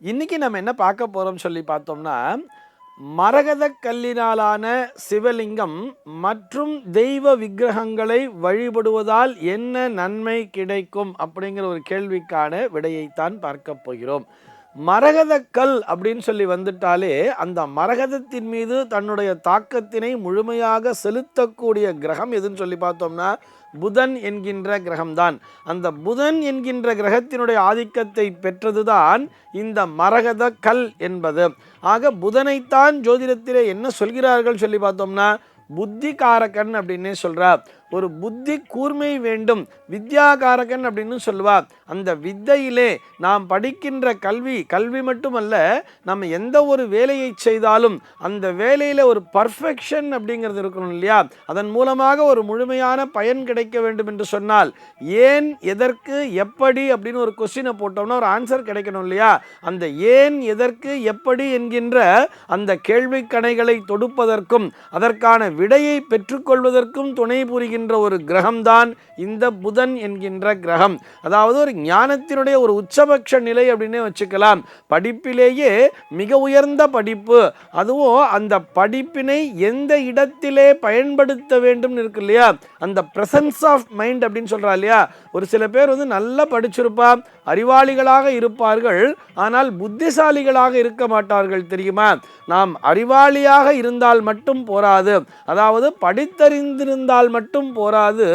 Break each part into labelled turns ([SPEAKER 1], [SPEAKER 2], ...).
[SPEAKER 1] இன்னைக்கு நம்ம என்ன பார்க்க போறோம் சொல்லி பார்த்தோம்னா மரகத கல்லினாலான சிவலிங்கம் மற்றும் தெய்வ விக்கிரகங்களை வழிபடுவதால் என்ன நன்மை கிடைக்கும் அப்படிங்கிற ஒரு கேள்விக்கான விடையைத்தான் பார்க்க போகிறோம். மரகத கல் அப்படின்னு சொல்லி வந்துட்டாலே அந்த மரகதத்தின் மீது தன்னுடைய தாக்கத்தினை முழுமையாக செலுத்தக்கூடிய கிரகம் எதுன்னு சொல்லி பார்த்தோம்னா புதன் என்கின்ற கிரகம்தான். அந்த புதன் என்கின்ற கிரகத்தினுடைய ஆதிக்கத்தை பெற்றதுதான் இந்த மரகத கல் என்பது. ஆக புதனைத்தான் ஜோதிடத்திலே என்ன சொல்கிறார்கள் சொல்லி பார்த்தோம்னா புத்திகாரகன் அப்படின்னே சொல்கிறார் ஒரு புத்தி கூர்மை வேண்டும். வித்யாகாரகன் அப்படின்னு சொல்லுவா. அந்த வித்தையிலே நாம் படிக்கின்ற கல்வி கல்வி மட்டுமல்ல நம்ம எந்த ஒரு வேலையை செய்தாலும் அந்த வேலையில் ஒரு பர்ஃபெக்ஷன் அப்படிங்கிறது இருக்கணும் இல்லையா? அதன் மூலமாக ஒரு முழுமையான பயன் கிடைக்க வேண்டும் என்று சொன்னால் ஏன் எதற்கு எப்படி அப்படின்னு ஒரு கொஸ்டினை போட்டோம்னா ஒரு ஆன்சர் கிடைக்கணும் இல்லையா? அந்த ஏன் எதற்கு எப்படி என்கின்ற அந்த கேள்விக்கணைகளை தொடுப்பதற்கும் அதற்கான விடையை பெற்றுக்கொள்வதற்கும் துணை புரிகின்ற ஒரு கிரகம்தான் இந்த புதன் என்கின்ற கிரகம். அதாவது ஒரு ஞானத்தினுடைய ஒரு உச்சபட்ச நிலை அப்படின்னே வச்சுக்கலாம். படிப்பிலேயே மிக உயர்ந்த படிப்பு. அதுவும் அந்த படிப்பினை எந்த இடத்திலே பயன்படுத்த வேண்டும் இருக்கு இல்லையா? அந்த பிரசன்ஸ் ஆஃப் மைண்ட் அப்படின்னு சொல்கிறா இல்லையா? ஒரு சில பேர் வந்து நல்லா படிச்சிருப்பா அறிவாளிகளாக இருப்பார்கள். ஆனால் புத்திசாலிகளாக இருக்க மாட்டார்கள் தெரியுமா? நாம் அறிவாளியாக இருந்தால் மட்டும் போராது. அதாவது படித்தறிந்திருந்தால் மட்டும் மட்டும் போராது.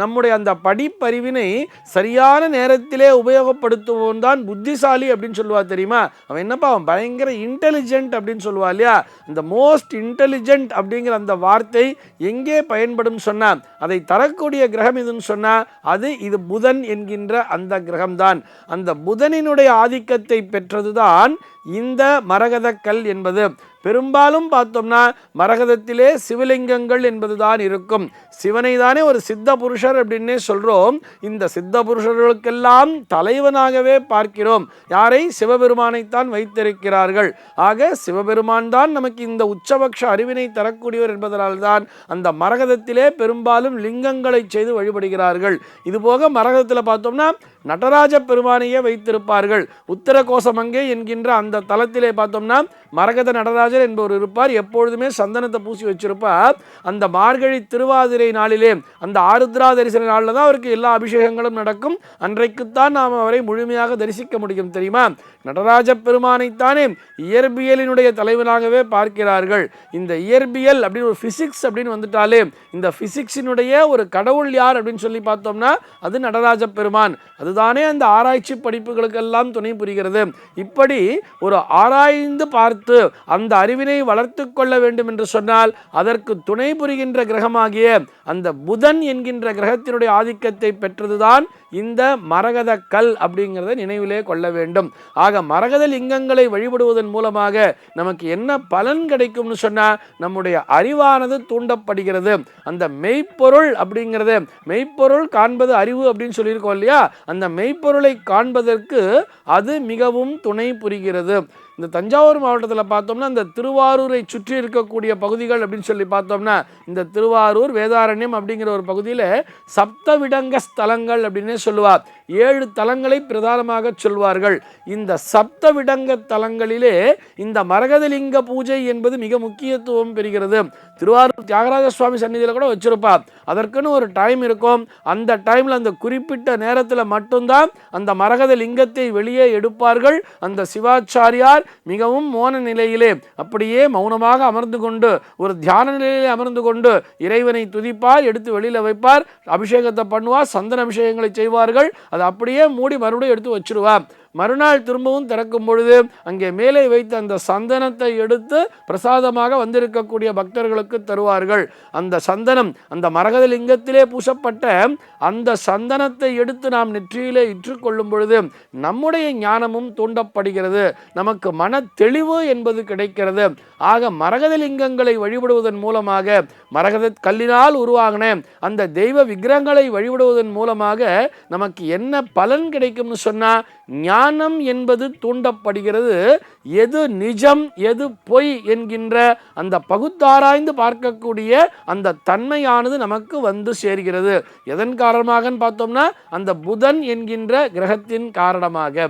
[SPEAKER 1] நம்முடைய அந்த படிப்பறிவினை சரியான நேரத்திலே உபயோகப்படுத்துவோம் தான் புத்திசாலி அப்படின்னு சொல்லுவா தெரியுமா? அவன் என்னப்பா அவன் பயங்கர இன்டெலிஜென்ட் அப்படின்னு சொல்லுவா இல்லையா? இந்த மோஸ்ட் இன்டெலிஜென்ட் அப்படிங்கிற அந்த வார்த்தை எங்கே பயன்படும் சொன்னால் அதை தரக்கூடிய கிரகம் எதுன்னு சொன்னால் அது இது புதன் என்கின்ற அந்த கிரகம்தான். அந்த புதனினுடைய ஆதிக்கத்தை பெற்றதுதான் இந்த மரகதக்கல் என்பது. பெரும்பாலும் பார்த்தோம்னா மரகதத்திலே சிவலிங்கங்கள் என்பதுதான் இருக்கும். சிவனை தானே ஒரு சித்த புருஷர் அப்படின்னே சொல்கிறோம் இந்த சித்த புருஷர்களுக்கெல்லாம் தலைவனாகவே பார்க்கிறோம். யாரை? சிவபெருமானைத்தான் வைத்திருக்கிறார்கள். ஆக சிவபெருமான் தான் நமக்கு இந்த உச்சபக்ஷ அறிவினை தரக்கூடியவர் என்பதனால்தான் அந்த மரகதத்திலே பெரும்பாலும் லிங்கங்களை செய்து வழிபடுகிறார்கள். இதுபோக மரகதத்தில் பார்த்தோம்னா நடராஜ பெருமானையே வைத்திருப்பார்கள். உத்தர கோசமங்கை என்கின்ற அந்த தலத்திலே பார்த்தோம்னா மரகத நடராஜர் என்பவர் இருப்பார். எப்பொழுதுமே சந்தனத்தை பூசி வச்சிருப்பார். அந்த மார்கழி திருவாதிரை நாளிலே அந்த ஆருத்ரா தரிசன நாளில் தான் அவருக்கு எல்லா அபிஷேகங்களும் நடக்கும். அன்றைக்குத்தான் நாம் அவரை முழுமையாக தரிசிக்க முடியும் தெரியுமா? நடராஜ பெருமானைத்தானே இயற்பியலினுடைய தலைவனாகவே பார்க்கிறார்கள். இந்த இயற்பியல் அப்படின்னு ஒரு ஃபிசிக்ஸ் அப்படின்னு வந்துட்டாலே இந்த ஃபிசிக்ஸினுடைய ஒரு கடவுள் யார் அப்படின்னு சொல்லி பார்த்தோம்னா அது நடராஜ பெருமான். அதுதானே அந்த ஆராய்ச்சி படிப்புகளுக்கெல்லாம் துணை புரிகிறது. இப்படி ஒரு ஆராய்ந்து பார்த்து அந்த அறிவினை வளர்த்து கொள்ள வேண்டும் என்று சொன்னால் அதற்கு துணை புரிகின்ற கிரகமாகிய அந்த புதன் என்கின்ற கிரகத்தினுடைய ஆதிக்கத்தை பெற்றதுதான் இந்த மரகத கல் அப்படிங்கிறத நினைவிலே கொள்ள வேண்டும். ஆக மரகத லிங்கங்களை வழிபடுவதன் மூலமாக நமக்கு என்ன பலன் கிடைக்கும்னு சொன்னால் நம்முடைய அறிவானது தூண்டப்படுகிறது. அந்த மெய்ப்பொருள் அப்படிங்கிறது மெய்ப்பொருள் காண்பது அறிவு அப்படின்னு சொல்லியிருக்கோம் இல்லையா? அந்த மெய்ப்பொருளை காண்பதற்கு அது மிகவும் துணை புரிகிறது. இந்த தஞ்சாவூர் மாவட்டத்தில் பார்த்தோம்னா இந்த திருவாரூரை சுற்றி இருக்கக்கூடிய பகுதிகள் அப்படின்னு சொல்லி பார்த்தோம்னா இந்த திருவாரூர் வேதாரண்யம் அப்படிங்கிற ஒரு பகுதியில் சப்தவிடங்க ஸ்தலங்கள் அப்படின்னே சொல்லுவார். ஏழு தலங்களை பிரதானமாக சொல்வார்கள். இந்த சப்தவிடங்க தலங்களிலே இந்த மரகதலிங்க பூஜை என்பது மிக முக்கியத்துவம் பெறுகிறது. திருவாரூர் தியாகராஜ சுவாமி சந்நிதியில் கூட வச்சிருப்பார். அதற்குன்னு ஒரு டைம் இருக்கும். அந்த டைமில் அந்த குறிப்பிட்ட நேரத்தில் மட்டும்தான் அந்த மரகத லிங்கத்தை வெளியே எடுப்பார்கள். அந்த சிவாச்சாரியார் மிகவும் மோன நிலையிலே அப்படியே மௌனமாக அமர்ந்து கொண்டு ஒரு தியான நிலையிலே அமர்ந்து கொண்டு இறைவனை துதிப்பார் எடுத்து வெளியில் வைப்பார் அபிஷேகத்தை பண்ணுவார் சந்தன அபிஷேகங்களை செய்வார்கள். அதை அப்படியே மூடி மறுபடியும் எடுத்து வச்சிருவார். மறுநாள் திரும்பவும் திறக்கும் பொழுது அங்கே மேலே வைத்த அந்த சந்தனத்தை எடுத்து பிரசாதமாக வந்திருக்கக்கூடிய பக்தர்களுக்கு தருவார்கள். அந்த சந்தனம் அந்த மரகத லிங்கத்திலே பூசப்பட்ட அந்த சந்தனத்தை எடுத்து நாம் நெற்றியிலே இற்றுக்கொள்ளும் பொழுது நம்முடைய ஞானமும் தூண்டப்படுகிறது. நமக்கு மன தெளிவு என்பது கிடைக்கிறது. ஆக மரகத லிங்கங்களை வழிபடுவதன் மூலமாக மரகத கல்லினால் உருவாகின அந்த தெய்வ விக்கிரகங்களை வழிபடுவதன் மூலமாக நமக்கு என்ன பலன் கிடைக்கும்னு சொன்னால் ஞான ஞானம் என்பது தூண்டப்படுகிறது. எது நிஜம் எது பொய் என்கின்ற அந்த பகுத்தாராய்ந்து பார்க்கக்கூடிய அந்த தன்மையானது நமக்கு வந்து சேர்கிறது. எதன் காரணமாகன்னு பார்த்தோம்னா அந்த புதன் என்கின்ற கிரகத்தின் காரணமாக.